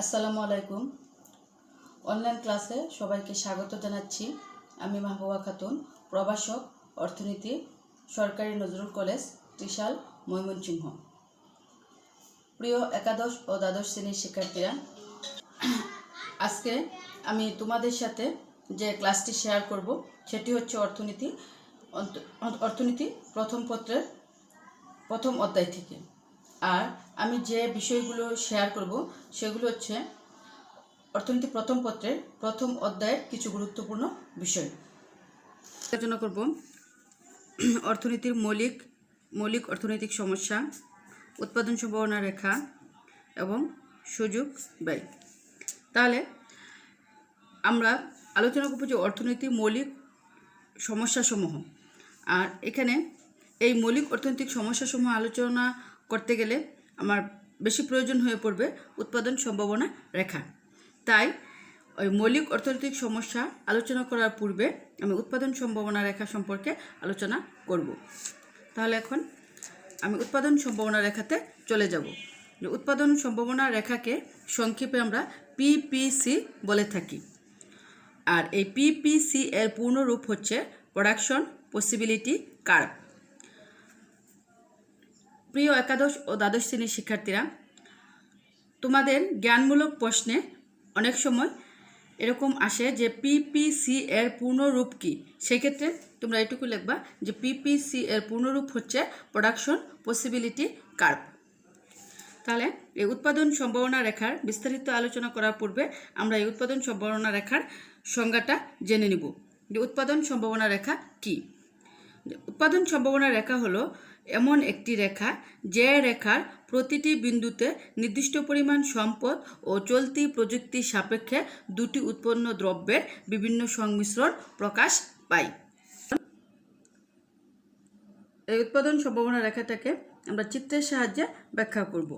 আসসালামু আলাইকুম। অনলাইন ক্লাসে সবাইকে স্বাগত জানাচ্ছি। আমি মাহবুবা খাতুন, প্রভাষক, অর্থনীতি, সরকারি নজরুল কলেজ, ত্রিশাল, ময়মনসিংহ। প্রিয় একাদশ ও দ্বাদশ শ্রেণির শিক্ষার্থীরা, আজকে আমি তোমাদের সাথে যে ক্লাসটি শেয়ার করব, সেটি হচ্ছে অর্থনীতি অর্থনীতি প্রথম পত্রের প্রথম অধ্যায় থেকে। আর আমি যে বিষয়গুলো শেয়ার করব, সেগুলো হচ্ছে অর্থনীতি প্রথম পত্রের প্রথম অধ্যায়ের কিছু গুরুত্বপূর্ণ বিষয়। আলোচনা করব অর্থনীতির মৌলিক মৌলিক অর্থনৈতিক সমস্যা, উৎপাদন সম্ভাবনা রেখা এবং সুযোগ ব্যয়। তাহলে আমরা আলোচনা করব যে অর্থনীতি মৌলিক সমস্যাসমূহ। আর এখানে এই মৌলিক অর্থনৈতিক সমস্যাসমূহ আলোচনা করতে গেলে আমার বেশি প্রয়োজন হয়ে পড়বে উৎপাদন সম্ভাবনা রেখা। তাই ওই মৌলিক অর্থনৈতিক সমস্যা আলোচনা করার পূর্বে আমি উৎপাদন সম্ভাবনা রেখা সম্পর্কে আলোচনা করব। তাহলে এখন আমি উৎপাদন সম্ভাবনা রেখাতে চলে যাব। উৎপাদন সম্ভাবনা রেখাকে সংক্ষেপে আমরা পিপিসি বলে থাকি। আর এই পিপিসি এর পূর্ণ রূপ হচ্ছে প্রোডাকশন পসিবিলিটি কার্ভ প্রিয় একাদশ ও দ্বাদশ শ্রেণির শিক্ষার্থীরা, তোমাদের জ্ঞানমূলক প্রশ্নে অনেক সময় এরকম আসে যে পিপিসি এর পূর্ণরূপ কি? সেক্ষেত্রে তোমরা এটুকু লিখবা যে পিপিসি এর পূর্ণরূপ হচ্ছে প্রোডাকশন পসিবিলিটি কার্ভ তাহলে এই উৎপাদন সম্ভাবনা রেখার বিস্তারিত আলোচনা করার পূর্বে আমরা এই উৎপাদন সম্ভাবনা রেখার সংজ্ঞাটা জেনে নিব। যে উৎপাদন সম্ভাবনা রেখা কি? উৎপাদন সম্ভাবনা রেখা হলো এমন একটি রেখা, যে রেখার প্রতিটি বিন্দুতে নির্দিষ্ট পরিমাণ সম্পদ ও চলতি প্রযুক্তির সাপেক্ষে দুটি উৎপন্ন দ্রব্যের বিভিন্ন সংমিশ্রণ প্রকাশ পায়। এই উৎপাদন সম্ভাবনা রেখাটাকে আমরা চিত্রের সাহায্যে ব্যাখ্যা করব।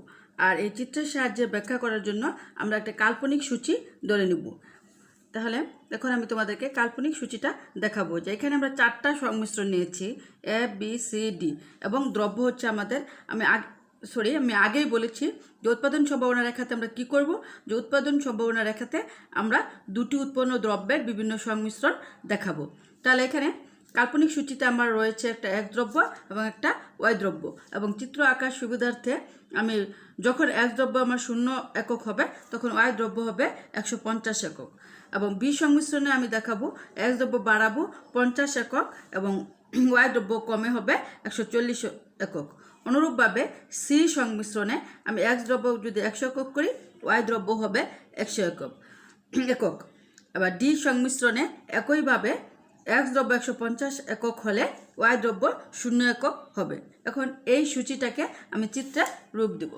আর এই চিত্রের সাহায্যে ব্যাখ্যা করার জন্য আমরা একটা কাল্পনিক সূচি ধরে নেব। তাহলে এখন আমি তোমাদেরকে কাল্পনিক সূচিটা দেখাবো যে এখানে আমরা চারটা সংমিশ্রণ নিয়েছি এ বি সি ডি এবং দ্রব্য হচ্ছে আমাদের, আমি আগ সরি আমি আগেই বলেছি যে উৎপাদন সম্ভাবনা রেখাতে আমরা কি করব? যে উৎপাদন সম্ভাবনা রেখাতে আমরা দুটি উৎপন্ন দ্রব্যের বিভিন্ন সংমিশ্রণ দেখাবো। তাহলে এখানে কাল্পনিক সূচিতে আমার রয়েছে একটা এক দ্রব্য এবং একটা ওয়াই দ্রব্য এবং চিত্র আঁকার সুবিধার্থে আমি যখন এক দ্রব্য আমার শূন্য একক হবে, তখন ওয়াই দ্রব্য হবে একশো পঞ্চাশ একক। এবং বি সংমিশ্রণে আমি দেখাবো, এক দ্রব্য বাড়াবো পঞ্চাশ একক এবং ওয়াই দ্রব্য কমে হবে একশো চল্লিশ একক। অনুরূপভাবে সি সংমিশ্রণে আমি এক দ্রব্য যদি একশো একক করি, ওয়াই দ্রব্য হবে একশো একক। একক। এবার ডি সংমিশ্রণে একইভাবে এক্স দ্রব্য একশো পঞ্চাশ একক হলে ওয়াই দ্রব্য শূন্য একক হবে। এখন এই সূচিটাকে আমি চিত্রে রূপ দেব।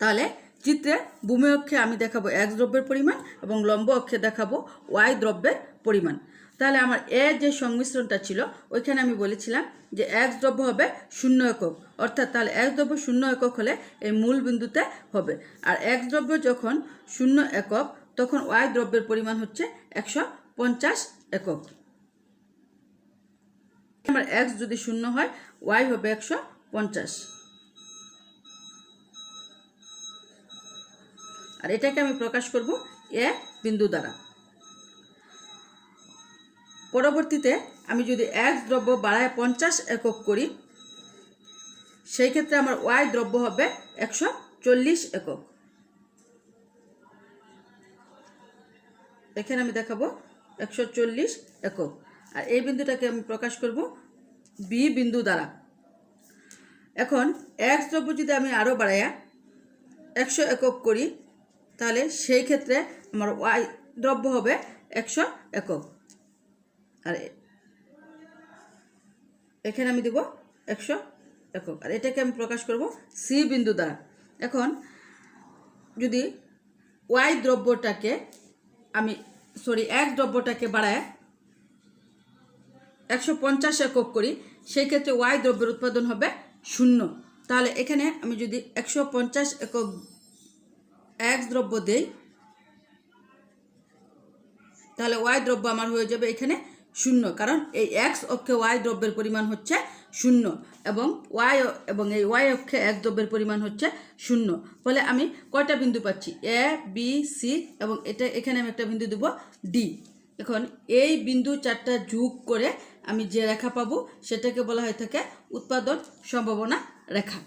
তাহলে চিত্রে ভূমি অক্ষে আমি দেখাবো এক্স দ্রব্যের পরিমাণ এবং লম্ব অক্ষে দেখাবো ওয়াই দ্রব্যের পরিমাণ। তাহলে আমার এ যে সংমিশ্রণটা ছিল, ওইখানে আমি বলেছিলাম যে এক্স দ্রব্য হবে শূন্য একক। অর্থাৎ তাহলে এক্স দ্রব্য শূন্য একক হলে এই মূল বিন্দুতে হবে। আর এক্স দ্রব্য যখন শূন্য একক, তখন ওয়াই দ্রব্যের পরিমাণ হচ্ছে একশো পঞ্চাশ একক। আমার এক্স যদি শূন্য হয়, ওয়াই হবে একশো পঞ্চাশ। আর এটাকে আমি প্রকাশ করব এ বিন্দু দ্বারা। পরবর্তীতে আমি যদি এক দ্রব্য বাড়ায় পঞ্চাশ একক করি, সেই ক্ষেত্রে আমার ওয়াই দ্রব্য হবে একশো চল্লিশ একক। এখানে আমি দেখাবো একশো চল্লিশ একক। আর এই বিন্দুটাকে আমি প্রকাশ করব বি বিন্দু দ্বারা। এখন এক দ্রব্য যদি আমি আরও বাড়াইয়া একশো একক করি তাহলে সেই ক্ষেত্রে আমার ওয়াই দ্রব্য হবে একশো একক। আর এখানে আমি দেব একশো একক। আর এটাকে আমি প্রকাশ করব সি বিন্দু দ্বারা। এখন যদি ওয়াই দ্রব্যটাকে আমি সরি এক দ্রব্যটাকে বাড়ায় একশো পঞ্চাশ একক করি, সেই ক্ষেত্রে ওয়াই দ্রব্যের উৎপাদন হবে শূন্য। তাহলে এখানে আমি যদি একশো পঞ্চাশ একক এক দ্রব্য দেই, তাহলে ওয়াই দ্রব্য আমার হয়ে যাবে এখানে শূন্য। কারণ এই এক্স অক্ষে ওয়াই দ্রব্যের পরিমাণ হচ্ছে শূন্য এবং ওয়াই এবং এই ওয়াই অক্ষে এক দ্রব্যের পরিমাণ হচ্ছে শূন্য। ফলে আমি কয়টা বিন্দু পাচ্ছি? এ বি সি এবং এটা এখানে আমি একটা বিন্দু দেবো ডি এখন এই বিন্দু চারটা যোগ করে আমি যে রেখা পাবো, সেটাকে বলা হয়ে থাকে উৎপাদন সম্ভাবনা রেখা।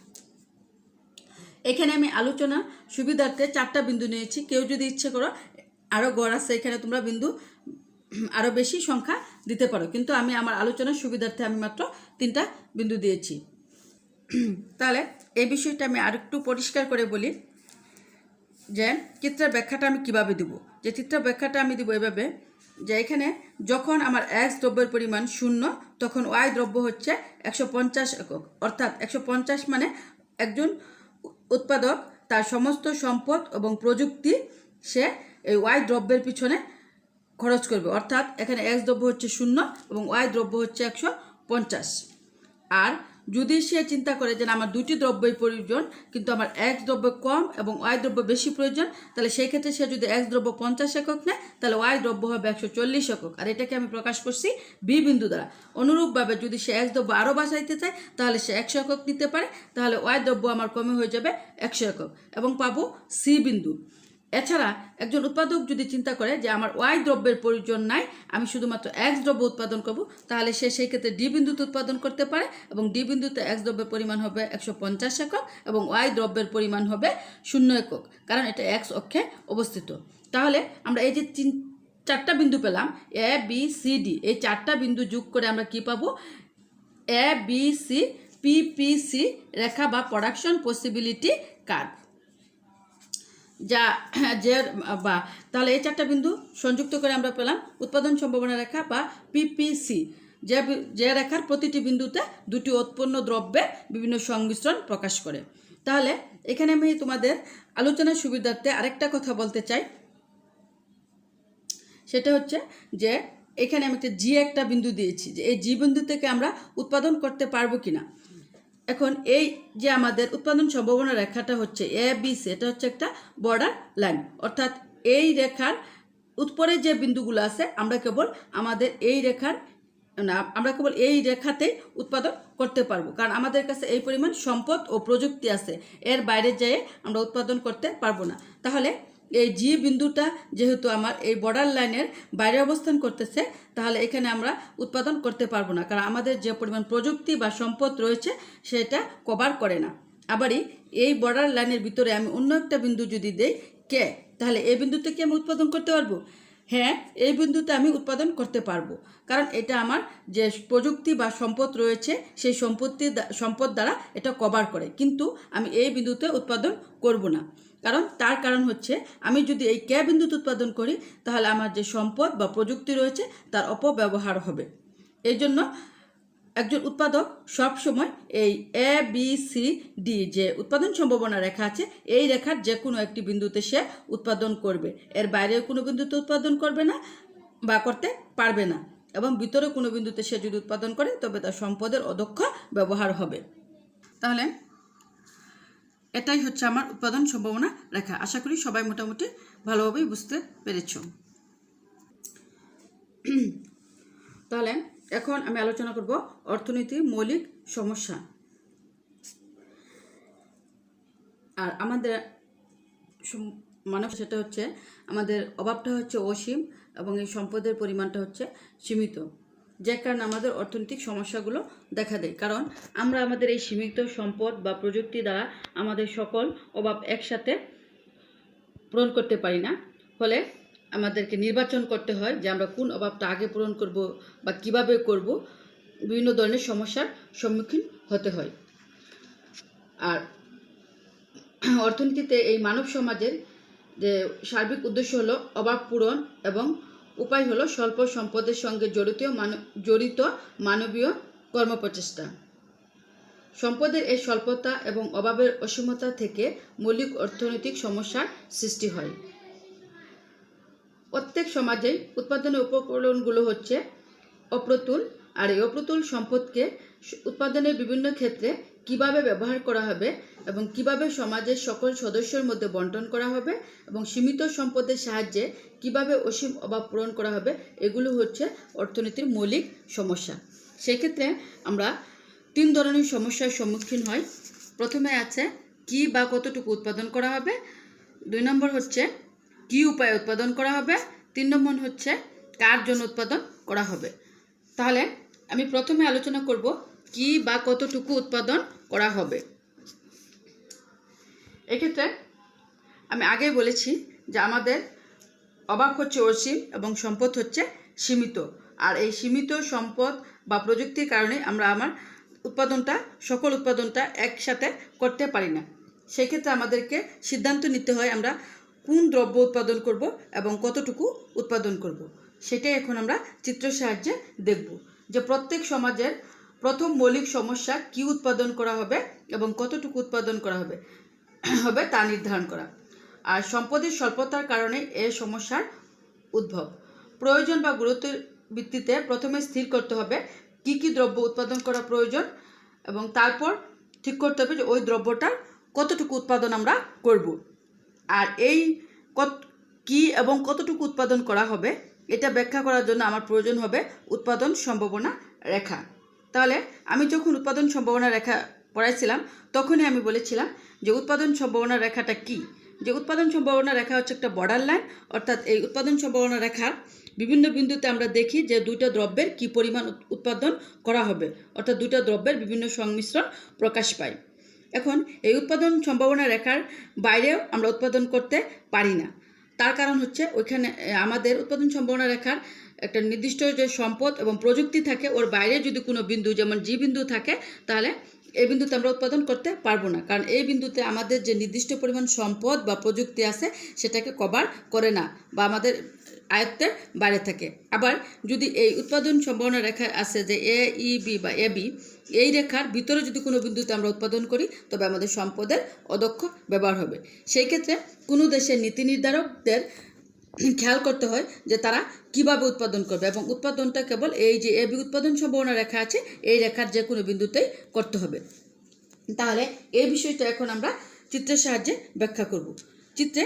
এখানে আমি আলোচনা সুবিধার্থে চারটা বিন্দু নিয়েছি। কেউ যদি ইচ্ছে করো আরও গড় আছে, এখানে তোমরা বিন্দু আরও বেশি সংখ্যা দিতে পারো। কিন্তু আমি আমার আলোচনার সুবিধার্থে আমি মাত্র তিনটা বিন্দু দিয়েছি। তাহলে এই বিষয়টা আমি আরেকটু পরিষ্কার করে বলি যে, চিত্রের ব্যাখ্যাটা আমি কীভাবে দিব? যে চিত্রের ব্যাখ্যাটা আমি দিব এভাবে যে, এখানে যখন আমার এক্স দ্রব্যের পরিমাণ শূন্য, তখন ওয়াই দ্রব্য হচ্ছে একশো পঞ্চাশ একক। অর্থাৎ একশো পঞ্চাশ মানে একজন উৎপাদক, তার সমস্ত সম্পদ এবং প্রযুক্তি সে এই ওয়াই দ্রব্যের পিছনে খরচ করবে। অর্থাৎ এখানে এক্স দ্রব্য হচ্ছে শূন্য এবং ওয়াই দ্রব্য হচ্ছে একশো পঞ্চাশ। আর যদি সে চিন্তা করে যে আমার দুটি দ্রব্যই প্রয়োজন, কিন্তু আমার এক দ্রব্য কম এবং ওয়াই দ্রব্য বেশি প্রয়োজন, তাহলে সেই ক্ষেত্রে সে যদি এক দ্রব্য পঞ্চাশ একক নেয়, তাহলে ওয়াই দ্রব্য হবে একশো চল্লিশ একক। আর এটাকে আমি প্রকাশ করছি বি বিন্দু দ্বারা। অনুরূপভাবে যদি সে এক দ্রব্য আরও বাঁচাইতে চায়, তাহলে সে একশো একক নিতে পারে, তাহলে ওয়াই দ্রব্য আমার কমে হয়ে যাবে একশো একক। এবং পাবো সি বিন্দু। এছাড়া একজন উৎপাদক যদি চিন্তা করে যে আমার ওয়াই দ্রব্যের প্রয়োজন নাই, আমি শুধুমাত্র এক্স দ্রব্য উৎপাদন করব, তাহলে সে সেই ক্ষেত্রে ডি বিন্দুতে উৎপাদন করতে পারে এবং ডি বিন্দুতে এক্স দ্রব্যের পরিমাণ হবে একশো পঞ্চাশ একক এবং ওয়াই দ্রব্যের পরিমাণ হবে শূন্য একক, কারণ এটা এক্স অক্ষে অবস্থিত। তাহলে আমরা এই যে চারটা বিন্দু পেলাম এ বি সি ডি এই চারটা বিন্দু যোগ করে আমরা কি পাবো? এ বি সি পিপিসি রেখা বা প্রোডাকশন পসিবিলিটি কার্ভ যা যে, বা, তাহলে এই চারটা বিন্দু সংযুক্ত করে আমরা পেলাম উৎপাদন সম্ভাবনা রেখা বা পিপিসি যে যে রেখার প্রতিটি বিন্দুতে দুটি উৎপন্ন দ্রব্যের বিভিন্ন সংমিশ্রণ প্রকাশ করে। তাহলে এখানে আমি তোমাদের আলোচনার সুবিধার্থে আরেকটা কথা বলতে চাই। সেটা হচ্ছে যে, এখানে আমি একটা জি একটা বিন্দু দিয়েছি যে এই জি বিন্দু থেকে আমরা উৎপাদন করতে পারব কিনা। এখন এই যে আমাদের উৎপাদন সম্ভাবনা রেখাটা হচ্ছে এ বি সি এটা হচ্ছে একটা বর্ডার লাইন অর্থাৎ এই রেখার উৎপরে যে বিন্দুগুলো আছে, আমরা কেবল আমাদের এই রেখার, না, আমরা কেবল এই রেখাতেই উৎপাদন করতে পারব। কারণ আমাদের কাছে এই পরিমাণ সম্পদ ও প্রযুক্তি আছে। এর বাইরে যেয়ে আমরা উৎপাদন করতে পারব না। তাহলে এই জি বিন্দুটা যেহেতু আমার এই বর্ডার লাইনের বাইরে অবস্থান করতেছে, তাহলে এখানে আমরা উৎপাদন করতে পারব না, কারণ আমাদের যে পরিমাণ প্রযুক্তি বা সম্পদ রয়েছে, সেটা কভার করে না। আবারই, এই বর্ডার লাইনের ভিতরে আমি অন্য একটা বিন্দু যদি দেই কে তাহলে এই বিন্দুতে কি আমি উৎপাদন করতে পারব? হ্যাঁ এই বিন্দুতে আমি উৎপাদন করতে পারব। কারণ এটা আমার যে প্রযুক্তি বা সম্পদ রয়েছে, সেই সম্পত্তি সম্পদ দ্বারা এটা কভার করে। কিন্তু আমি এই বিন্দুতে উৎপাদন করব না। কারণ তার কারণ হচ্ছে, আমি যদি এই ক্যা বিন্দুতে উৎপাদন করি, তাহলে আমার যে সম্পদ বা প্রযুক্তি রয়েছে, তার অপব্যবহার হবে। এই জন্য একজন উৎপাদক সব সময় এই এ বি সি ডি যে উৎপাদন সম্ভাবনা রেখা আছে, এই রেখার যে কোনো একটি বিন্দুতে সে উৎপাদন করবে। এর বাইরে কোনো বিন্দুতে উৎপাদন করবে না বা করতে পারবে না এবং ভিতরে কোনো বিন্দুতে সে যদি উৎপাদন করে, তবে তার সম্পদের অদক্ষ ব্যবহার হবে। তাহলে এটাই হচ্ছে আমার উৎপাদন সম্ভাবনা রেখা। আশা করি সবাই মোটামুটি ভালোভাবেই বুঝতে পেরেছ। তাহলে এখন আমি আলোচনা করব অর্থনীতির মৌলিক সমস্যা। আর আমাদের মানব সেটা হচ্ছে, আমাদের অভাবটা হচ্ছে অসীম এবং এই সম্পদের পরিমাণটা হচ্ছে সীমিত। যে কারণে আমাদের অর্থনৈতিক সমস্যাগুলো দেখা দেয়। কারণ আমরা আমাদের এই সীমিত সম্পদ বা প্রযুক্তি দ্বারা আমাদের সকল অভাব একসাথে পূরণ করতে পারি না। ফলে আমাদেরকে নির্বাচন করতে হয় যে আমরা কোন অভাবটা আগে পূরণ করব বা কীভাবে করব। বিভিন্ন ধরনের সমস্যার সম্মুখীন হতে হয়। আর অর্থনীতিতে এই মানব সমাজের যে সার্বিক উদ্দেশ্য হলো অভাব পূরণ এবং উপায় হলো স্বল্প সম্পদের সঙ্গে জড়িত জড়িত মানবীয় কর্মপ্রচেষ্টা। সম্পদের এই স্বল্পতা এবং অভাবের অসীমতা থেকে মৌলিক অর্থনৈতিক সমস্যার সৃষ্টি হয়। প্রত্যেক সমাজেই উৎপাদনের উপকরণগুলো হচ্ছে অপ্রতুল আর এই অপ্রতুল সম্পদকে উৎপাদনের বিভিন্ন ক্ষেত্রে কীভাবে ব্যবহার করা হবে এবং কীভাবে সমাজের সকল সদস্যের মধ্যে বন্টন করা হবে এবং সীমিত সম্পদের সাহায্যে কীভাবে অসীম অভাব পূরণ করা হবে, এগুলো হচ্ছে অর্থনীতির মৌলিক সমস্যা। সেক্ষেত্রে আমরা তিন ধরনের সমস্যার সম্মুখীন হই। প্রথমে আছে কি বা কতটুকু উৎপাদন করা হবে। দুই নম্বর হচ্ছে কি উপায়ে উৎপাদন করা হবে? তিন নম্বর হচ্ছে কার জন্য উৎপাদন করা হবে? তাহলে আমি প্রথমে আলোচনা করব কি বা কতটুকু উৎপাদন করা হবে। এক্ষেত্রে আমি আগেই বলেছি যে আমাদের অভাব হচ্ছে অসীম এবং সম্পদ হচ্ছে সীমিত। আর এই সীমিত সম্পদ বা প্রযুক্তির কারণে আমরা আমার উৎপাদনটা, সকল উৎপাদনটা একসাথে করতে পারি না। সেক্ষেত্রে আমাদেরকে সিদ্ধান্ত নিতে হয় আমরা কোন দ্রব্য উৎপাদন করব এবং কতটুকু উৎপাদন করব, সেটাই এখন আমরা চিত্রের সাহায্যে দেখব যে প্রত্যেক সমাজের প্রথম মৌলিক সমস্যা কি উৎপাদন করা হবে এবং কতটুকু উৎপাদন করা হবে হবে তা নির্ধারণ করা। আর সম্পদের স্বল্পতার কারণে এ সমস্যার উদ্ভব। প্রয়োজন বা গুরুত্বের ভিত্তিতে প্রথমে স্থির করতে হবে কি কি দ্রব্য উৎপাদন করা প্রয়োজন এবং তারপর ঠিক করতে হবে যে ওই দ্রব্যটার কতটুকু উৎপাদন আমরা করব। আর এই কত, কি এবং কতটুকু উৎপাদন করা হবে, এটা ব্যাখ্যা করার জন্য আমার প্রয়োজন হবে উৎপাদন সম্ভাবনা রেখা। তাহলে আমি যখন উৎপাদন সম্ভাবনা রেখা পড়াইছিলাম, তখনই আমি বলেছিলাম যে উৎপাদন সম্ভাবনা রেখাটা কি? যে উৎপাদন সম্ভাবনা রেখা হচ্ছে একটা বর্ডার লাইন অর্থাৎ এই উৎপাদন সম্ভাবনা রেখার বিভিন্ন বিন্দুতে আমরা দেখি যে দুইটা দ্রব্যের কি পরিমাণ উৎপাদন করা হবে, অর্থাৎ দুইটা দ্রব্যের বিভিন্ন সংমিশ্রণ প্রকাশ পায়। এখন এই উৎপাদন সম্ভাবনা রেখার বাইরেও আমরা উৎপাদন করতে পারি না। তার কারণ হচ্ছে ওইখানে আমাদের উৎপাদন সম্ভাবনা রেখার একটা নির্দিষ্ট যে সম্পদ এবং প্রযুক্তি থাকে, ওর বাইরে যদি কোনো বিন্দু, যেমন জি বিন্দু থাকে, তাহলে এই বিন্দুতে আমরা উৎপাদন করতে পারব না। কারণ এই বিন্দুতে আমাদের যে নির্দিষ্ট পরিমাণ সম্পদ বা প্রযুক্তি আছে, সেটাকে কভার করে না বা আমাদের আয়ত্তের বাইরে থাকে। আবার যদি এই উৎপাদন সম্ভাবনা রেখা আছে যে এ ই বি বা এ বি এই রেখার ভিতরে যদি কোনো বিন্দুতে আমরা উৎপাদন করি, তবে আমাদের সম্পদের অদক্ষ ব্যবহার হবে। সেই ক্ষেত্রে কোনো দেশের নীতি নির্ধারকদের খেয়াল করতে হয় যে তারা কীভাবে উৎপাদন করবে এবং উৎপাদনটা কেবল এই যে এবি উৎপাদন সম্ভাবনা রেখা আছে, এই রেখার যে কোনো বিন্দুতেই করতে হবে। তাহলে এই বিষয়টা এখন আমরা চিত্রের সাহায্যে ব্যাখ্যা করব। চিত্রে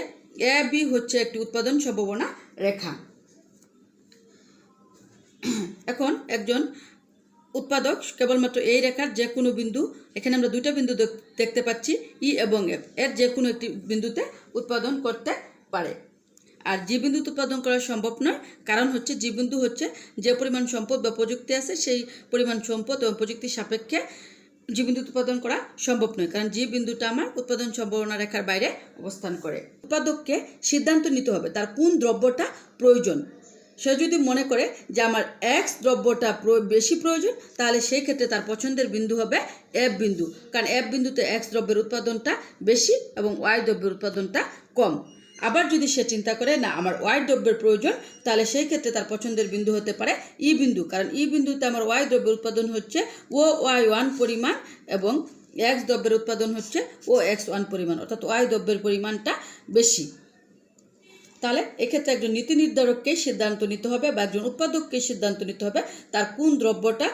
এ, বি হচ্ছে একটি উৎপাদন সম্ভাবনা রেখা। এখন একজন উৎপাদক কেবলমাত্র এই রেখার যে কোনো বিন্দু, এখানে আমরা দুইটা বিন্দু দেখতে পাচ্ছি, ই এবং এফ। এর যে কোনো একটি বিন্দুতে উৎপাদন করতে পারে। আর যে বিন্দুতে উৎপাদন করা সম্ভব নয়, কারণ হচ্ছে যে বিন্দু হচ্ছে যে পরিমাণ সম্পদ বা প্রযুক্তি আছে, সেই পরিমাণ সম্পদ এবং প্রযুক্তির সাপেক্ষে যে বিন্দু উৎপাদন করা সম্ভব নয়, কারণ যে বিন্দুটা আমার উৎপাদন সম্ভাবনা রেখার বাইরে অবস্থান করে। উৎপাদককে সিদ্ধান্ত নিতে হবে, তার কোন দ্রব্যটা প্রয়োজন। সে যদি মনে করে যে আমার এক্স দ্রব্যটা বেশি প্রয়োজন, তাহলে সেই ক্ষেত্রে তার পছন্দের বিন্দু হবে এফ বিন্দু। কারণ এফ বিন্দুতে এক্স দ্রব্যের উৎপাদনটা বেশি এবং ওয়াই দ্রব্যের উৎপাদনটা কম। আবার যদি সে চিন্তা করে, না, আমার ওয়াই দ্রব্যের প্রয়োজন, তাহলে সেই ক্ষেত্রে তার পছন্দের বিন্দু হতে পারে ই বিন্দু। কারণ ই বিন্দুতে আমার ওয়াই দ্রব্যের উৎপাদন হচ্ছে ও ওয়াই ওয়ান পরিমাণ এবং এক্স দ্রব্যের উৎপাদন হচ্ছে ও এক্স ওয়ান পরিমাণ, অর্থাৎ ওয়াই দ্রব্যের পরিমাণটা বেশি। তাহলে এক্ষেত্রে একজন নীতি নির্ধারককে সিদ্ধান্ত নিতে হবে বা একজন উৎপাদককে সিদ্ধান্ত নিতে হবে তার কোন দ্রব্যটা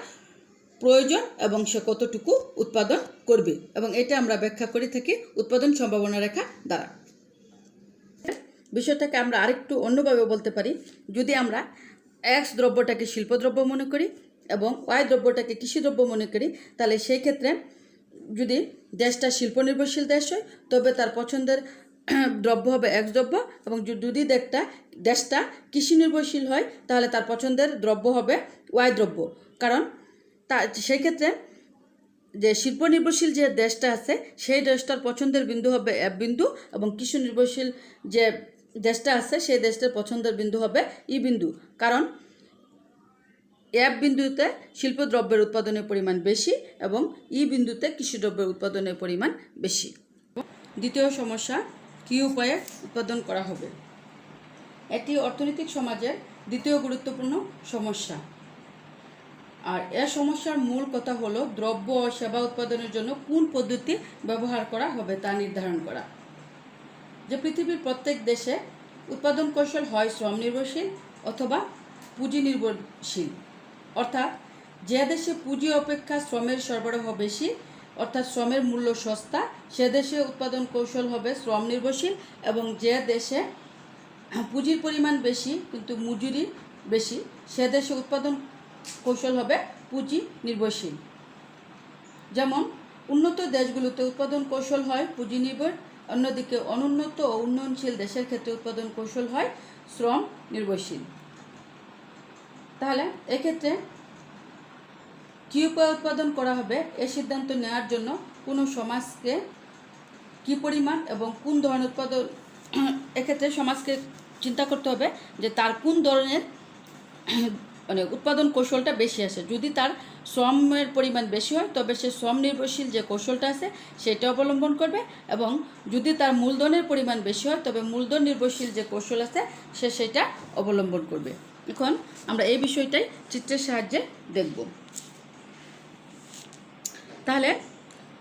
প্রয়োজন এবং সে কতটুকু উৎপাদন করবে। এবং এটা আমরা ব্যাখ্যা করে থাকি উৎপাদন সম্ভাবনা রেখা দ্বারা। বিষয়টাকে আমরা আরেকটু অন্যভাবে বলতে পারি। যদি আমরা এক্স দ্রব্যটাকে শিল্পদ্রব্য মনে করি এবং ওয়াই দ্রব্যটাকে কৃষিদ্রব্য মনে করি, তাহলে সেই ক্ষেত্রে যদি দেশটা শিল্প নির্ভরশীল দেশ হয়, তবে তার পছন্দের দ্রব্য হবে এক্স দ্রব্য এবং যদি যদি দেশটা কৃষি নির্ভরশীল হয়, তাহলে তার পছন্দের দ্রব্য হবে ওয়াই দ্রব্য। কারণ তা, সেই ক্ষেত্রে যে শিল্প নির্ভরশীল যে দেশটা আছে, সেই দেশটার পছন্দের বিন্দু হবে এফ বিন্দু এবং কৃষি নির্ভরশীল যে দেশটা আছে, সেই দেশটার পছন্দের বিন্দু হবে ই বিন্দু। কারণ এফ বিন্দুতে শিল্পদ্রব্যের উৎপাদনের পরিমাণ বেশি এবং ই বিন্দুতে কৃষিদ্রব্যের উৎপাদনের পরিমাণ বেশি। দ্বিতীয় সমস্যা, কী উপায়ে উৎপাদন করা হবে? এটি অর্থনৈতিক সমাজের দ্বিতীয় গুরুত্বপূর্ণ সমস্যা। আর এ সমস্যার মূল কথা হলো দ্রব্য ও সেবা উৎপাদনের জন্য কোন পদ্ধতি ব্যবহার করা হবে তা নির্ধারণ করা। যে পৃথিবীর প্রত্যেক দেশে উৎপাদন কৌশল হয় শ্রম নির্ভরশীল অথবা পুঁজি নির্ভরশীল। অর্থাৎ যে দেশে পুঁজি অপেক্ষা শ্রমের সরবরাহ বেশি, অর্থাৎ শ্রমের মূল্য সস্তা, সে দেশে উৎপাদন কৌশল হবে শ্রম নির্ভরশীল এবং যে দেশে পুঁজির পরিমাণ বেশি কিন্তু মজুরি বেশি, সে দেশে উৎপাদন কৌশল হবে পুঁজি নির্ভরশীল। যেমন, উন্নত দেশগুলোতে উৎপাদন কৌশল হয় পুঁজি নির্ভর অন্যদিকে অনুন্নত ও উন্নয়নশীল দেশের ক্ষেত্রে উৎপাদন কৌশল হয় শ্রম, নির্ভরশীল। তাহলে এক্ষেত্রে কী উপায় উৎপাদন করা হবে? এ সিদ্ধান্ত নেওয়ার জন্য কোনো সমাজকে কী পরিমাণ এবং কোন ধরনের উৎপাদন? এক্ষেত্রে সমাজকে চিন্তা করতে হবে যে তার কোন ধরনের মানে উৎপাদন কৌশলটা বেশি আসে। যদি তার শ্রমের পরিমাণ বেশি হয়, তবে সে শ্রম নির্ভরশীল যে কৌশলটা আছে সেটা অবলম্বন করবে এবং যদি তার মূলধনের পরিমাণ বেশি হয়, তবে মূলধন নির্ভরশীল যে কৌশল আছে সে সেটা অবলম্বন করবে। এখন আমরা এই বিষয়টাই চিত্রের সাহায্যে দেখব। তাহলে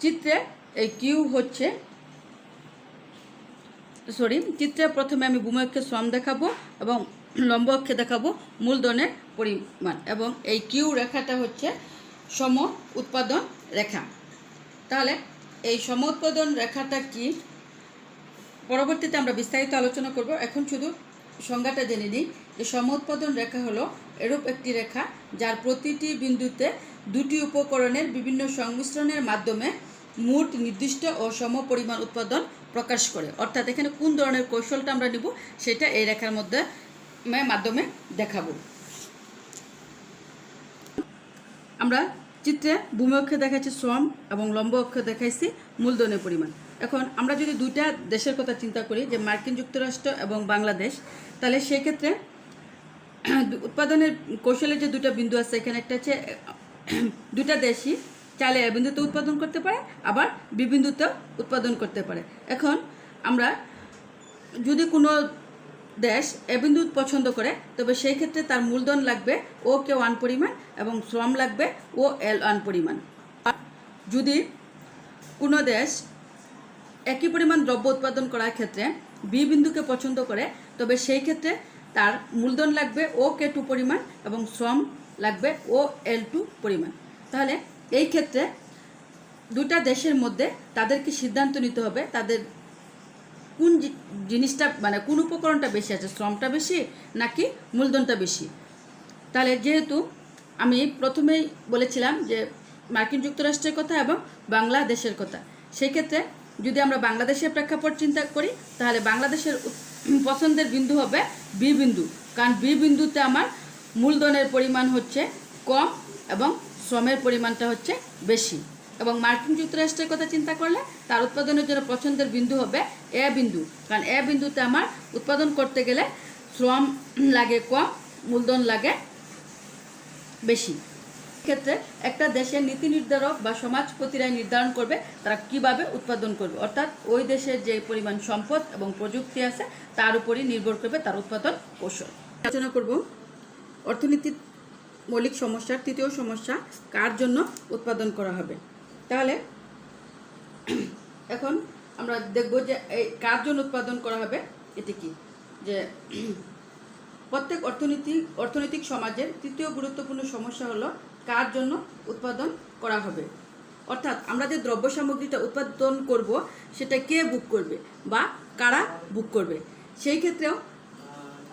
চিত্রে এই কিউ হচ্ছে সরি চিত্রে প্রথমে আমি ভূমধ্যে শ্রম দেখাবো এবং লম্ব অক্ষে দেখাবো মূলধনের পরিমাণ এবং এই কিউ রেখাটা হচ্ছে সম উৎপাদন রেখা। তাহলে এই সম উৎপাদন রেখাটা কি? পরবর্তীতে আমরা বিস্তারিত আলোচনা করব। এখন শুধু সংজ্ঞাটা জেনে নিই যে সম উৎপাদন রেখা হলো এরূপ একটি রেখা যার প্রতিটি বিন্দুতে দুটি উপকরণের বিভিন্ন সংমিশ্রণের মাধ্যমে মোট নির্দিষ্ট ও সম পরিমাণ উৎপাদন প্রকাশ করে। অর্থাৎ এখানে কোন ধরনের কৌশলটা আমরা নিব সেটা এই রেখার মধ্যে মাধ্যমে দেখাবো। আমরা চিত্রে ভূমি অক্ষে দেখাচ্ছি শ্রম এবং লম্ব অক্ষে দেখাইছি মূলধনের পরিমাণ। এখন আমরা যদি দুইটা দেশের কথা চিন্তা করি, যে মার্কিন যুক্তরাষ্ট্র এবং বাংলাদেশ, তাহলে সেক্ষেত্রে উৎপাদনের কৌশলের যে দুটো বিন্দু আছে, এখানে একটা হচ্ছে দুটা দেশই চাইলে এ বিন্দুতে উৎপাদন করতে পারে, আবার বি বিন্দুতেও উৎপাদন করতে পারে। এখন আমরা যদি কোনো দেশ এ পছন্দ করে, তবে সেই ক্ষেত্রে তার মূলধন লাগবে ও কে ওয়ান পরিমাণ এবং শ্রম লাগবে ও এল ওয়ান পরিমাণ। যদি কোনো দেশ একই পরিমাণ দ্রব্য উৎপাদন করার ক্ষেত্রে বি বিন্দুকে পছন্দ করে, তবে সেই ক্ষেত্রে তার মূলধন লাগবে ও কে টু পরিমাণ এবং শ্রম লাগবে ও এল টু পরিমাণ। তাহলে এই ক্ষেত্রে দুটা দেশের মধ্যে তাদেরকে সিদ্ধান্ত নিতে হবে, তাদের কোন জিনিসটা মানে কোন উপকরণটা বেশি আছে, শ্রমটা বেশি নাকি মূলধনটা বেশি? তাহলে যেহেতু আমি প্রথমেই বলেছিলাম যে মার্কিন যুক্তরাষ্ট্রের কথা এবং বাংলাদেশের কথা সেই ক্ষেত্রে যদি আমরা বাংলাদেশের প্রেক্ষাপট চিন্তা করি, তাহলে বাংলাদেশের পছন্দের বিন্দু হবে বি বিন্দু। কারণ বি বিন্দুতে আমার মূলধনের পরিমাণ হচ্ছে কম এবং শ্রমের পরিমাণটা হচ্ছে বেশি। এবং মার্কিন যুক্তরাষ্ট্রের কথা চিন্তা করলে তার উৎপাদনের জন্য পছন্দের বিন্দু হবে এ বিন্দু। কারণ এ বিন্দুতে আমার উৎপাদন করতে গেলে শ্রম লাগে কম, মূলধন লাগে বেশি। ক্ষেত্রে একটা দেশের নীতি নির্ধারক বা সমাজপতিরাই নির্ধারণ করবে তারা কীভাবে উৎপাদন করবে। অর্থাৎ ওই দেশের যে পরিমাণ সম্পদ এবং প্রযুক্তি আছে, তার উপরই নির্ভর করবে তার উৎপাদন কৌশল। আলোচনা করব অর্থনীতির মৌলিক সমস্যার তৃতীয় সমস্যা, কার জন্য উৎপাদন করা হবে? তাহলে এখন আমরা দেখব যে এই কার জন্য উৎপাদন করা হবে, এটি কি? যে প্রত্যেক অর্থনীতি, অর্থনৈতিক সমাজের তৃতীয় গুরুত্বপূর্ণ সমস্যা হলো কার জন্য উৎপাদন করা হবে। অর্থাৎ আমরা যে দ্রব্য সামগ্রীটা উৎপাদন করব, সেটা কে বুক করবে বা কারা বুক করবে? সেই ক্ষেত্রেও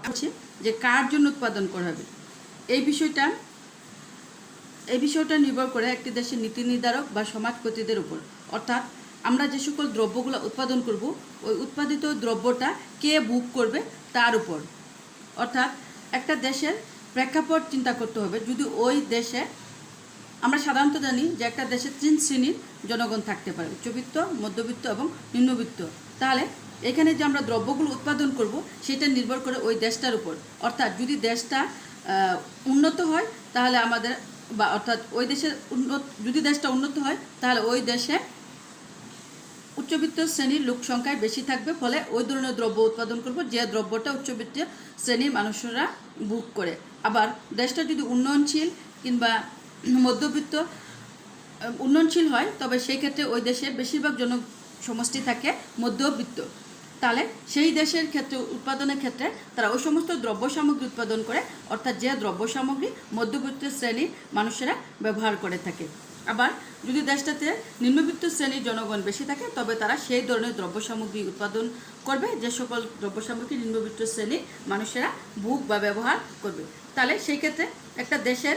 আছে যে কার জন্য উৎপাদন করা হবে। এই বিষয়টা এই বিষয়টা নির্ভর করে একটি দেশের নীতি নির্ধারক বা সমাজপতিদের উপর। অর্থাৎ আমরা যে সকল দ্রব্যগুলো উৎপাদন করব, ওই উৎপাদিত দ্রব্যটা কে বুক করবে তার উপর। অর্থাৎ একটা দেশের প্রেক্ষাপট চিন্তা করতে হবে। যদি ওই দেশে আমরা সাধারণত জানি যে একটা দেশে তিন শ্রেণির জনগণ থাকতে পারে, উচ্চবিত্ত, মধ্যবিত্ত এবং নিম্নবিত্ত। তাহলে এখানে যে আমরা দ্রব্যগুলো উৎপাদন করব, সেটা নির্ভর করে ওই দেশটার উপর। অর্থাৎ যদি দেশটা উন্নত হয়, তাহলে আমাদের বা অর্থাৎ ওই দেশের উন্নত, যদি দেশটা উন্নত হয়, তাহলে ওই দেশে উচ্চবিত্ত শ্রেণির লোক সংখ্যায় বেশি থাকবে, ফলে ওই ধরনের দ্রব্য উৎপাদন করব, যে দ্রব্যটা উচ্চবিত্ত শ্রেণির মানুষরা বুক করে। আবার দেশটা যদি উন্নয়নশীল কিংবা মধ্যবিত্ত, উন্নয়নশীল হয়, তবে সেই ক্ষেত্রে ওই দেশের বেশিরভাগ জন সমষ্টি থাকে মধ্যবিত্ত। তাহলে সেই দেশের ক্ষেত্রে, উৎপাদনের ক্ষেত্রে তারা ওই সমস্ত দ্রব্য সামগ্রী উৎপাদন করে, অর্থাৎ যে দ্রব্য সামগ্রী মধ্যবিত্ত শ্রেণির মানুষেরা ব্যবহার করে থাকে। আবার যদি দেশটাতে নিম্নবিত্ত শ্রেণির জনগণ বেশি থাকে, তবে তারা সেই ধরনের দ্রব্য সামগ্রী উৎপাদন করবে, যে সকল দ্রব্য সামগ্রী নিম্নবিত্ত শ্রেণির মানুষেরা ভোগ বা ব্যবহার করবে। তাহলে সেই ক্ষেত্রে একটা দেশের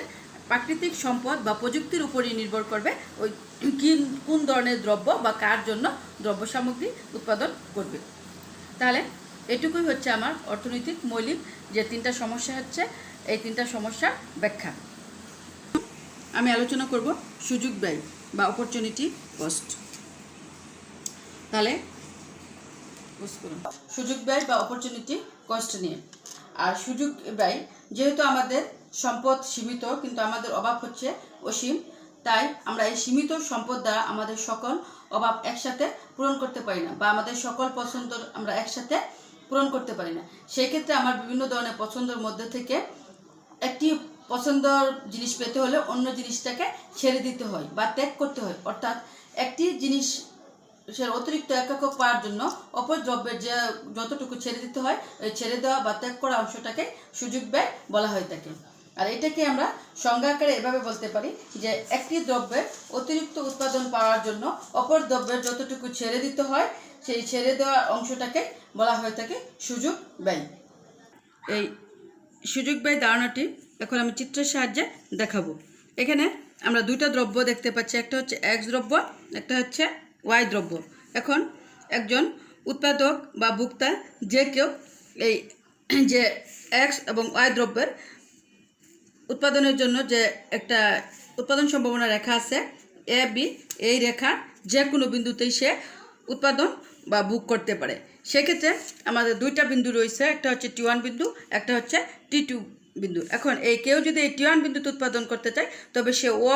প্রাকৃতিক সম্পদ বা প্রযুক্তির উপরই নির্ভর করবে ওই কোন ধরনের দ্রব্য বা কার জন্য দ্রব্য সামগ্রী উৎপাদন করবে। তাহলে এটুকুই হচ্ছে আমার অর্থনৈতিক মৌলিক যে তিনটা সমস্যা হচ্ছে, এই তিনটা সমস্যার ব্যাখ্যা। আমি আলোচনা করব সুযোগ ব্যয় বা অপরচুনিটি কস্ট তাহলে সুযোগ ব্যয় বা অপরচুনিটি কস্ট নিয়ে। আর সুযোগ ব্যয়, যেহেতু আমাদের সম্পদ সীমিত, কিন্তু আমাদের অভাব হচ্ছে অসীম, তাই আমরা এই সীমিত সম্পদ দ্বারা আমাদের সকল অভাব একসাথে পূরণ করতে পারি না বা আমাদের সকল পছন্দ আমরা একসাথে পূরণ করতে পারি না। সেই ক্ষেত্রে আমার বিভিন্ন ধরনের পছন্দের মধ্যে থেকে একটি পছন্দর জিনিস পেতে হলে অন্য জিনিসটাকে ছেড়ে দিতে হয় বা ত্যাগ করতে হয়। অর্থাৎ একটি জিনিস সে অতিরিক্ত একক পাওয়ার জন্য অপর দ্রব্যের যে যতটুকু ছেড়ে দিতে হয় ছেড়ে দেওয়া বা ত্যাগ করা অংশটাকে সুযোগ ব্যয় বলা হয়ে থাকে। আর এটাকে আমরা সংজ্ঞাকারে এভাবে বলতে পারি যে একটি দ্রব্যের অতিরিক্ত উৎপাদন পাওয়ার জন্য অপর দ্রব্যের যতটুকু ছেড়ে দিতে হয়, সেই ছেড়ে দেওয়া অংশটাকে বলা হয়ে থাকে সুযোগ ব্যয়। এই সুযোগ ব্যয় ধারণাটি এখন আমি চিত্রের সাহায্যে দেখাবো। এখানে আমরা দুইটা দ্রব্য দেখতে পাচ্ছি, একটা হচ্ছে এক্স দ্রব্য, একটা হচ্ছে ওয়াই দ্রব্য। এখন একজন উৎপাদক বা ভোক্তা যে কেউ এই যে এক্স এবং ওয়াই দ্রব্যের উৎপাদনের জন্য যে একটা উৎপাদন সম্ভাবনা রেখা আছে এ বি এই রেখা যে কোনো বিন্দুতেই সে উৎপাদন বা বুক করতে পারে। সেক্ষেত্রে আমাদের দুইটা বিন্দু রয়েছে, একটা হচ্ছে টি ওয়ান বিন্দু, একটা হচ্ছে টি টু বিন্দু। এখন এই কেউ যদি এই টি ওয়ান বিন্দুতে উৎপাদন করতে চায়, তবে সে ও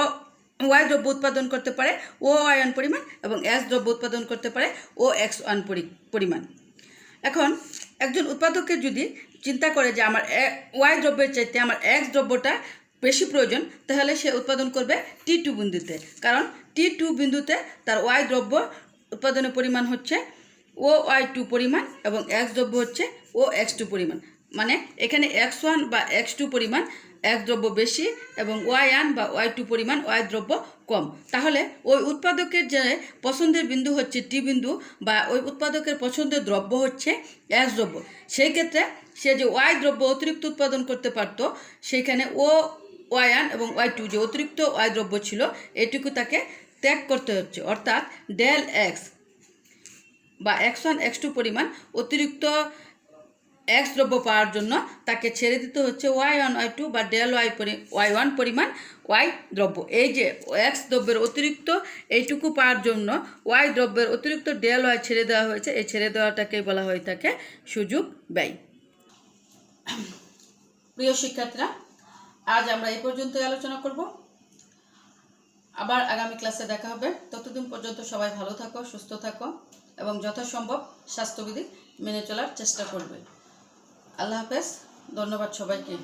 ওয়াই দ্রব্য উৎপাদন করতে পারে ও ওয়ান পরিমাণ এবং এস দ্রব্য উৎপাদন করতে পারে ও এক্স ওয়ান পরিমাণ। এখন একজন উৎপাদকের যদি চিন্তা করে যে আমার ওয়াই দ্রব্যের চাইতে আমার এক্স দ্রব্যটা বেশি প্রয়োজন, তাহলে সে উৎপাদন করবে টি টু বিন্দুতে। কারণ টি টু বিন্দুতে তার ওয়াই দ্রব্য উৎপাদনের পরিমাণ হচ্ছে ও ওয়াই টু পরিমাণ এবং এক্স দ্রব্য হচ্ছে ও এক্স টু পরিমাণ। মানে এখানে এক্স ওয়ান বা এক্স টু পরিমাণ এক দ্রব্য বেশি এবং ওয়াই ওয়ান বা ওয়াই টু পরিমাণ ওয়াই দ্রব্য কম। তাহলে ওই উৎপাদকের যে পছন্দের বিন্দু হচ্ছে টি বিন্দু বা ওই উৎপাদকের পছন্দের দ্রব্য হচ্ছে এস দ্রব্য। সেই ক্ষেত্রে সে যে ওয়াই দ্রব্য অতিরিক্ত উৎপাদন করতে পারতো সেইখানে ও ওয়াই ওয়ান এবং ওয়াই টু যে অতিরিক্ত ওয়াই দ্রব্য ছিল, এটুকু তাকে ত্যাগ করতে হচ্ছে। অর্থাৎ ডেল এক্স বা এক্স ওয়ান এক্স টু পরিমাণ অতিরিক্ত এক্স দ্রব্য পাওয়ার জন্য তাকে ছেড়ে দিতে হচ্ছে ওয়াই ওয়ান ওয়াই টু বা ডেল ওয়াই পরি ওয়াই ওয়ান পরিমাণ ওয়াই দ্রব্য। এই যে এক্স দ্রব্যের অতিরিক্ত এইটুকু পাওয়ার জন্য ওয়াই দ্রব্যের অতিরিক্ত ডেল ওয়াই ছেড়ে দেওয়া হয়েছে, এই ছেড়ে দেওয়াটাকেই বলা হয়ে থাকে সুযোগ ব্যয়। প্রিয় শিক্ষার্থীরা, আজ আমরা এই পর্যন্তই আলোচনা করব। আবার আগামী ক্লাসে দেখা হবে। ততদিন পর্যন্ত সবাই ভালো থাকো, সুস্থ থাকো এবং যথাসম্ভব স্বাস্থ্যবিধি মেনে চলার চেষ্টা করবে। আল্লাহ হাফেজ ধন্যবাদ সবাইকে।